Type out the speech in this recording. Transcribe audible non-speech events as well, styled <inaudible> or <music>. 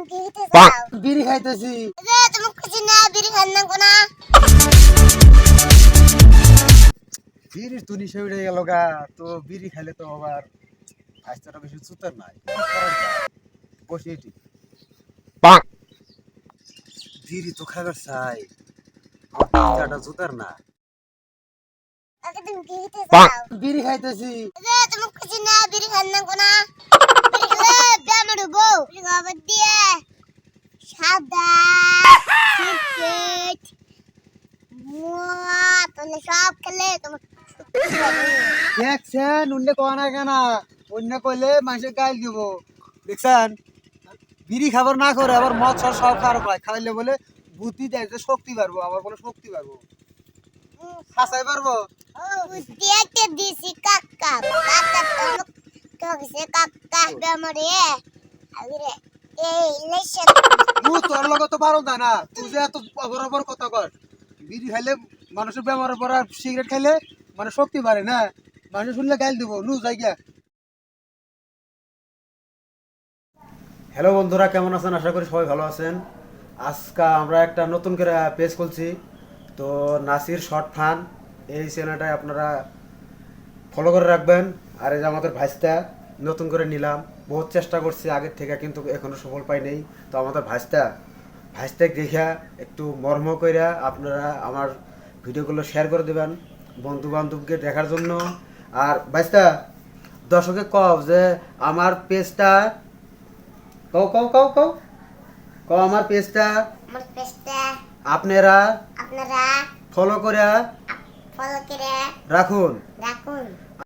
বিড়ি খাইতেছি। বিড়ির তো নিশে উঠে গেল গা। তো বিড়ি খাইলে তো আবার স্বাস্থ্যটা বেশি সুতার নাই। বসে এটি। বিড়ি তো খাবার চাই। আমার জুতার না। বিড়ি খাইতেছি। তুমি খুশি না? বিড়ি খান না কোনা বিড়ি খেলে বেমার হব বিড়ি খাবার দিয়ে সাদা সিগারেট মদ তাহলে সব খেলে। <laughs> দেখছেন অন্য কয় না কেন? অন্য কইলে মানুষের গাইল দিব। দেখছেন? বিড়ি খাবার না করে আবার মদ সব সব খাওয়ার পায় খাইলে বলে বুদ্ধি দেয় শক্তি পারব আবার বলে শক্তি পারব হাসাই পারব? বুদ্ধি দিছি কাকা কাকা কইছে কাকা বেমারে আরে এই ইলেকশন তুই তোর লগে তো পারো না তুই যে এত বরাবর কথা কর বিড়ি খাইলে মানুষের বেমারের পর সিগারেট খাইলে মানে শক্তি বাড়ে না। মানুষ শুনলে গাইল দিব নু যাই গিয়া। হ্যালো বন্ধুরা, কেমন আছেন? আশা করি সবাই ভালো আছেন। আজকে আমরা একটা নতুন করে পেজ খুলছি। তো নাসির শর্ট ফান, এই চ্যানেলটায় আপনারা ফলো করে রাখবেন। আর এই যে আমাদের ভাইসটা নতুন করে নিলাম। বহুত চেষ্টা করছি আগের থেকে, কিন্তু এখনও সফল পাই নেই। তো আমাদের ভাইসটা ভাইসটা দেখা একটু মর্ম কইরা আপনারা আমার ভিডিওগুলো শেয়ার করে দেবেন বন্ধু বান্ধবকে দেখার জন্য। আর ভাইসটা দর্শকে কও যে আমার পেজটা কও কও কও কও কও আমার পেজটা। আমার পেজটা। আপনারা আপনারা ফলো করে ফলো করে রাখুন। রাখুন।